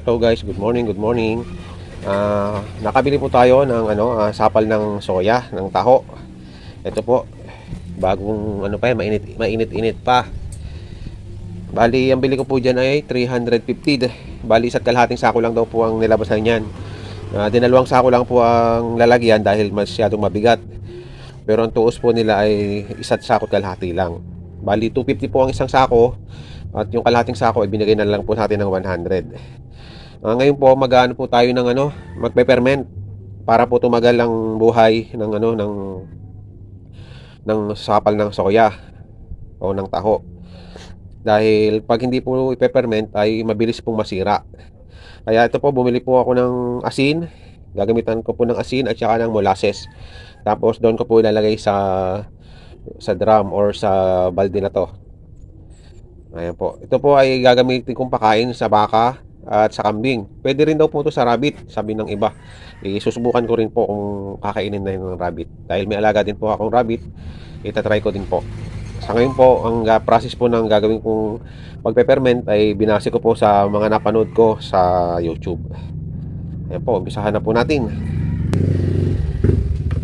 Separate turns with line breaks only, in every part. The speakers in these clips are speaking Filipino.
Hello guys, good morning, good morning. Ah, nakabili po tayo ng ano, ah, sapal ng soya, ng taho. Ito po, bagong ano pa yan, mainit, mainit-init pa. Bali, ang bili ko po dyan ay 350. Bali, isa't kalahating sako lang daw po ang nilabasan niyan. Ah, dinalawang sako lang po ang lalagyan dahil masyadong mabigat. Pero ang tuos po nila ay isa't sako at kalahati lang. Bali, 250 po ang isang sako. At yung kalahating sako ay binigay na lang po natin ng 100. Ah, ngayon po mag-ano po tayo ng ano, magpe-ferment para po tumagal ang buhay ng ano ng ng sapal ng soya o ng taho. Dahil pag hindi po ipe-ferment ay mabilis pong masira. Kaya ito po bumili po ako ng asin. Gagamitan ko po ng asin at saka ng molasses. Tapos doon ko po ilalagay sa sa drum or sa balde na to. Ayan po. Ito po ay gagamitin kong pakain sa baka at sa kambing. Pwede rin daw po ito sa rabbit, sabi ng iba. Isusubukan ko rin po kung kakainin na ng rabbit. Dahil may alaga din po akong rabbit, itatry ko din po. Sa ngayon po, ang ga- process po ng gagawin kong pagpe-ferment ay binase ko po sa mga napanood ko sa YouTube. Ayan po, umpisahan na po natin.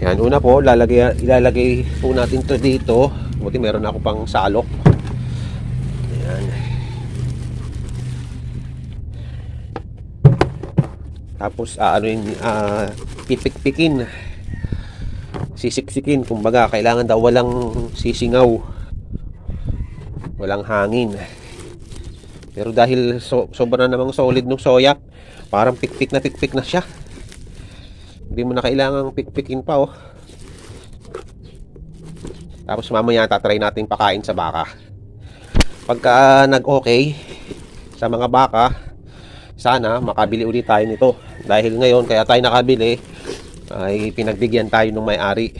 Yan, una po, lalagay, ilalagay po natin to dito. Buti meron ako pang salok. Ayan. Tapos ano yun, ah, pipikpikin. Sisiksikin, kumbaga kailangan daw walang sisingaw. Walang hangin. Pero dahil so, sobra namang solid ng soya, parang pikpik na pikpik na siya. Hindi mo na kailangang pikpikin pa oh. Tapos mamaya tatry natin pakain sa baka. Pagka nag-okay sa mga baka, sana makabili ulit tayo nito. Dahil ngayon, kaya tayo nakabili, ay pinagbigyan tayo ng may-ari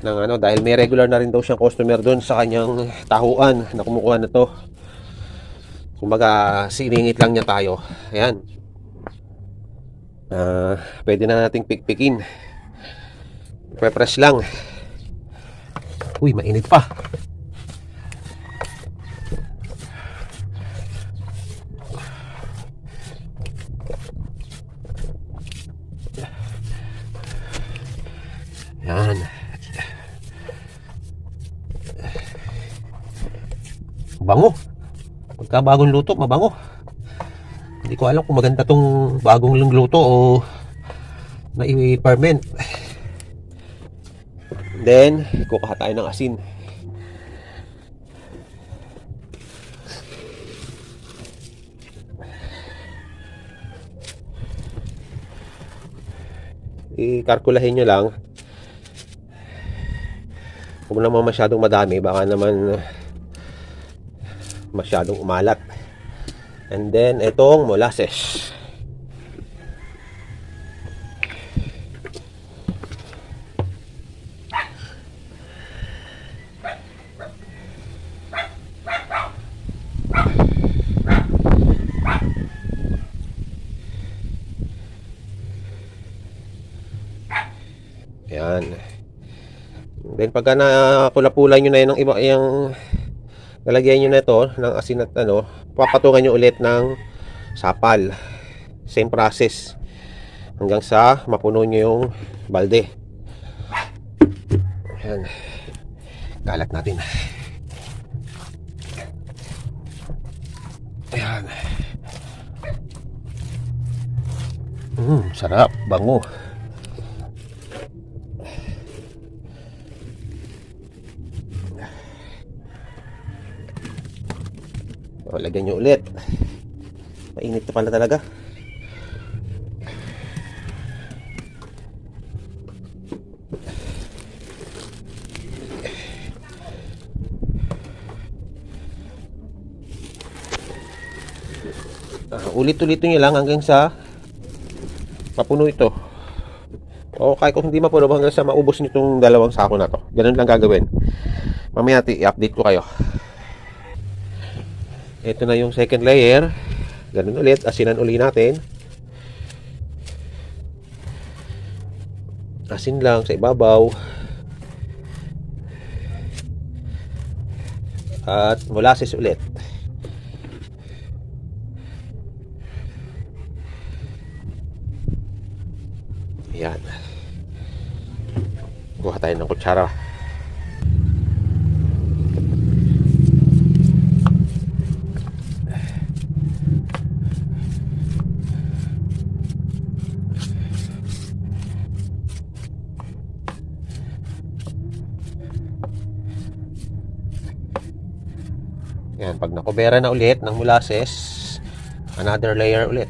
ng ano dahil may regular na rin daw siyang customer doon sa kanyang tahuan na kumukuha na to. Kumbaga siningit lang niya tayo. Ayan. Ah, pwede na nating pikpikin. Pre-press lang. Uy mainit pa Pagka bagong luto, mabango. Hindi ko alam kung maganda tong bagong luto o na i-ferment. Then, kukuha tayo ng asin. I-kalkulahin nyo lang Huwag naman masyadong madami, baka naman masyadong umalat. And then, itong molasses. Yan. Then pagka na pula-pula nyo na yun ng iba yung lalagyan nyo na ito ng asin at ano, papatungan nyo ulit ng sapal. Same process. Hanggang sa mapuno nyo yung balde. Ayan. Kalat natin. Ayan. Mm, sarap. Bango. O, lagyan nyo ulit. Mainit na pala talaga. Ah, ulit-ulitin nyo lang hanggang sa mapuno ito. O kahit kung hindi mapuno hanggang sa maubos nitong dalawang sako na to. Ganun lang gagawin. Mamaya i-update ko kayo ito na yung second layer. Ganun ulit asinan uli natin. Asin lang sa ibabaw. At molasses ulit. Yan. Kuha tayo ng kutsara. Yan, pag nakubera na ulit ng molasses, another layer ulit.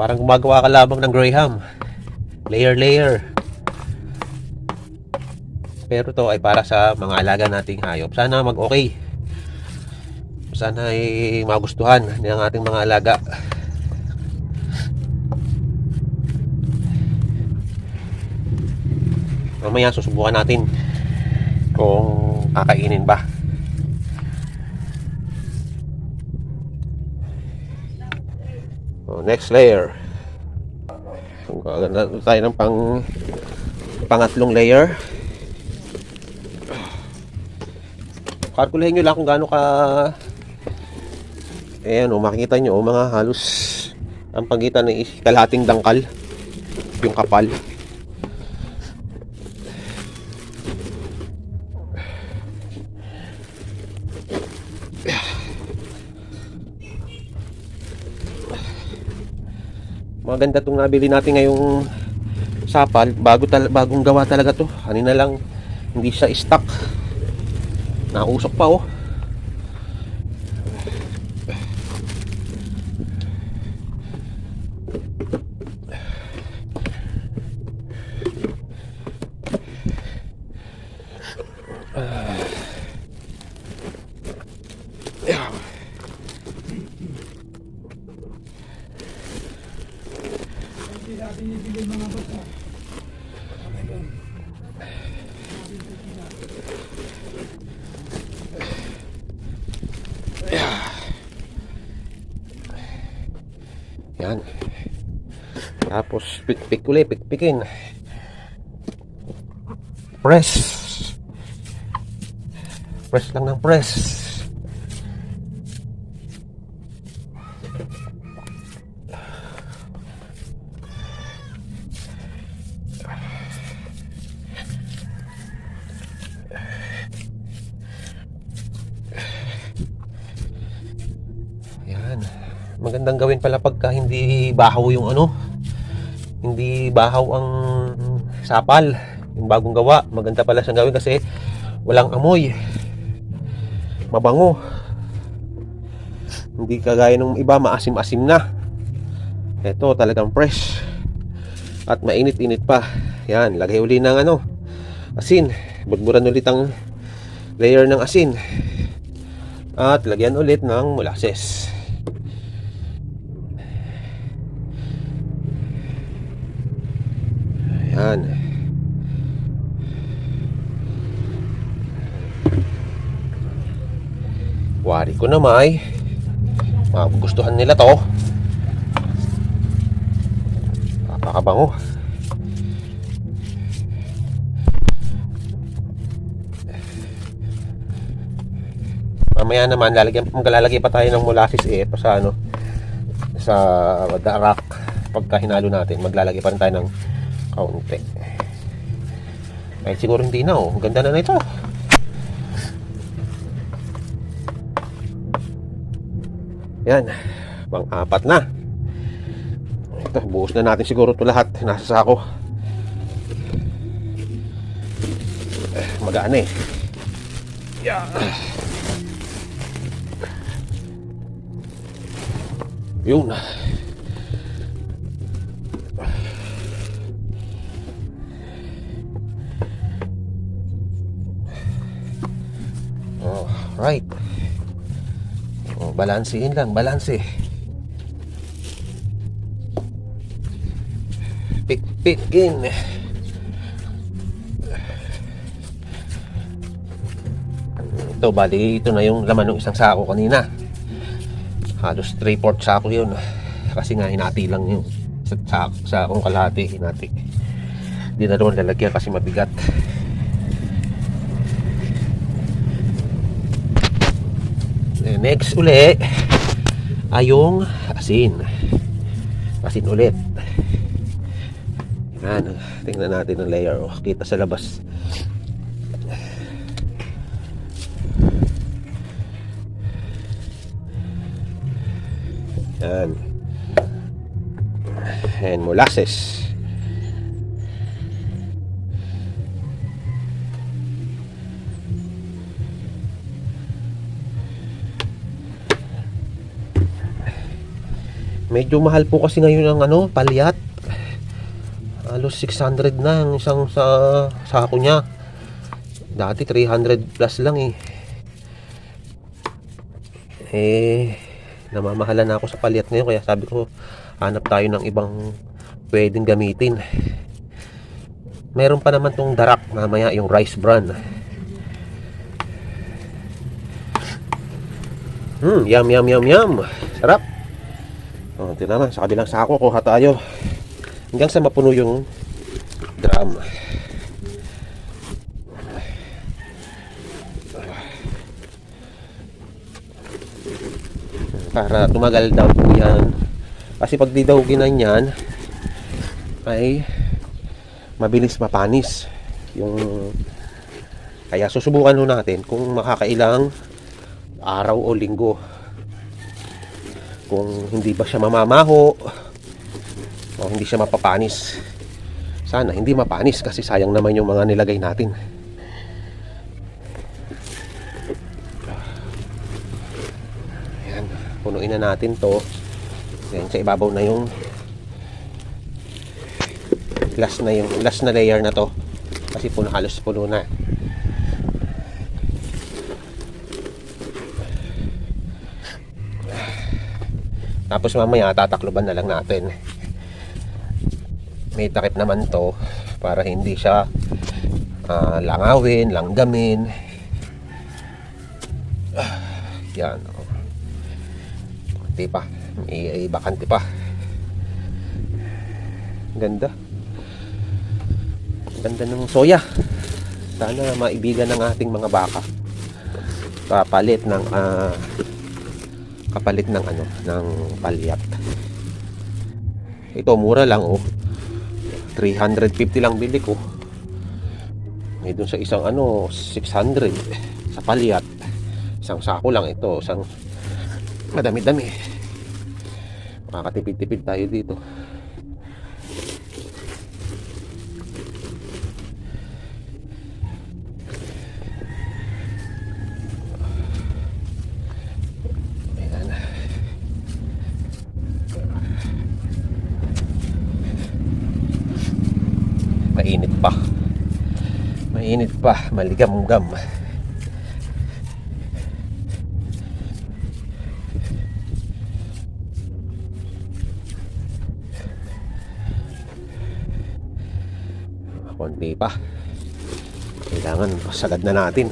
Parang gumagawa ka lamang ng Graham. Layer, layer. Pero to ay para sa mga alaga nating hayop. Sana mag-okay. Sana ay magustuhan ng ating mga alaga. Mamaya susubukan natin kung kakainin ba. Next layer. Gaganda tayo ng pang pangatlong layer. Kalkulahin nyo lang kung gaano ka Ayan o, makikita nyo o, mga halos ang pagitan ng kalahating dangkal yung kapal. Maganda tong nabili natin ngayong sapal. Bago tal bagong gawa talaga to. Kanina lang hindi siya stock. Nausok pa oh. Yan. Tapos pikpik ulit, pikpikin. Press. Press lang ng press. Yan. Magandang gawin pala pagka hindi bahaw yung ano. Hindi bahaw ang sapal. Yung bagong gawa. Maganda pala siyang gawin kasi walang amoy. Mabango. Hindi kagaya ng iba maasim-asim na. Ito talagang fresh. At mainit-init pa. Yan, lagay uli ng ano, asin. Budburan ulit ang layer ng asin. At lagyan ulit ng molasses. Ayan. Wari ko na may. Magugustuhan nila to. Napakabango. Mamaya naman lalagyan maglalagay pa tayo ng molasses eh pa sa ano sa darak pagka hinalo natin maglalagay pa rin tayo ng kaunti. Ay siguro hindi na oh. Ganda na nito. Yan. Pang-apat na. Ito, buhos na natin siguro ito lahat. Nasa sako. Eh, Magaan eh. Yeah. Yun. Oh, balansehin lang, balanse. Pik pikin. Ito, bali, ito na yung laman ng isang sako kanina. Halos 3-4 sako yun. Kasi nga, hinati lang yung sa, sa, sa kung kalahati, hinati. Hindi na doon lalagyan kasi mabigat. Eh, Next uli ay yung asin. Asin ulit. Yan, tingnan natin ang layer. Oh, kita sa labas. Yan. And molasses. Medyo mahal po kasi ngayon ang ano, palyat. Halos 600 na ang isang sa sako niya. Dati 300 plus lang eh. Eh, namamahala na ako sa palyat ngayon kaya sabi ko hanap tayo ng ibang pwedeng gamitin. Meron pa naman tong darak mamaya yung rice bran. Hmm, yum yum yum yum. Sarap. Oh, ito naman, sa kabilang sako, kuha tayo. Hanggang sa mapuno yung drum. Para tumagal daw po yan. Kasi pag di daw ginanyan, ay mabilis mapanis. Yung kaya susubukan ho natin kung makakailang araw o linggo kung hindi ba siya mamamaho o hindi siya mapapanis. Sana hindi mapanis kasi sayang naman yung mga nilagay natin. Yan punuin na natin to. Yan sa ibabaw na yung last na yung last na layer na to. Kasi puno halos puno na Tapos mamaya tatakloban na lang natin. May takip naman to para hindi siya ah, langawin, langgamin. Ah, yan. oh. Kunti pa. May, bakante pa. Ganda. Ganda ng soya. Sana maibigan ng ating mga baka. Kapalit ng ah, kapalit ng ano ng palyat ito mura lang oh. 350 lang bili ko. May dun sa isang ano 600 sa palyat isang sako lang ito isang madami dami makakatipid-tipid tayo dito Ayan. Mainit pa. Mainit pa. Maligam-gam. Konti pa. Kailangan sagad na natin.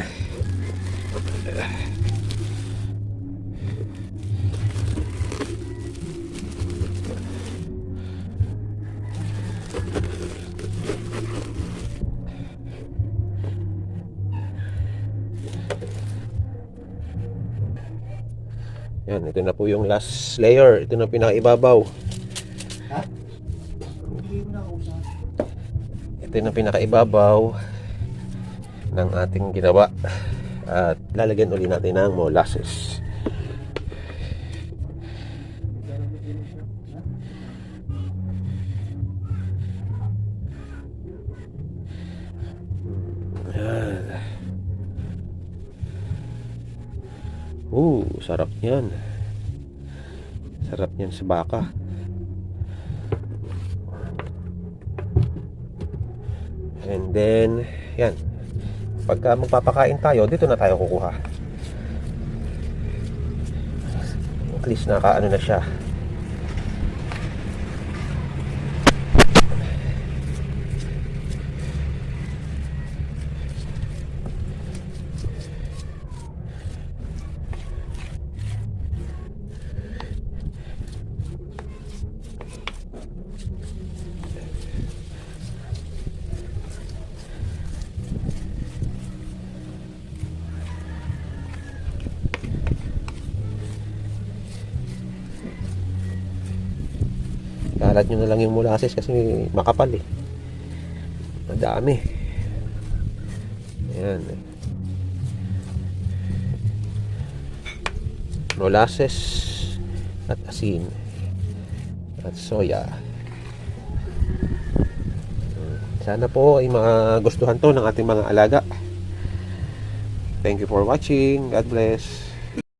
Yan, ito na po yung last layer. Ito na pinakaibabaw. Ito na pinakaibabaw ng ating ginawa. At lalagyan uli natin ng molasses. Yan. Uh, sarap niyan. Sarap niyan sa baka. And then, yan. Pagka magpapakain tayo, dito na tayo kukuha. At least naka ano na siya. Kalat nyo na lang yung molasses kasi makapal eh. Madami. Ayan. Molasses at asin at soya. Sana po ay magustuhan to ng ating mga alaga. Thank you for watching. God bless.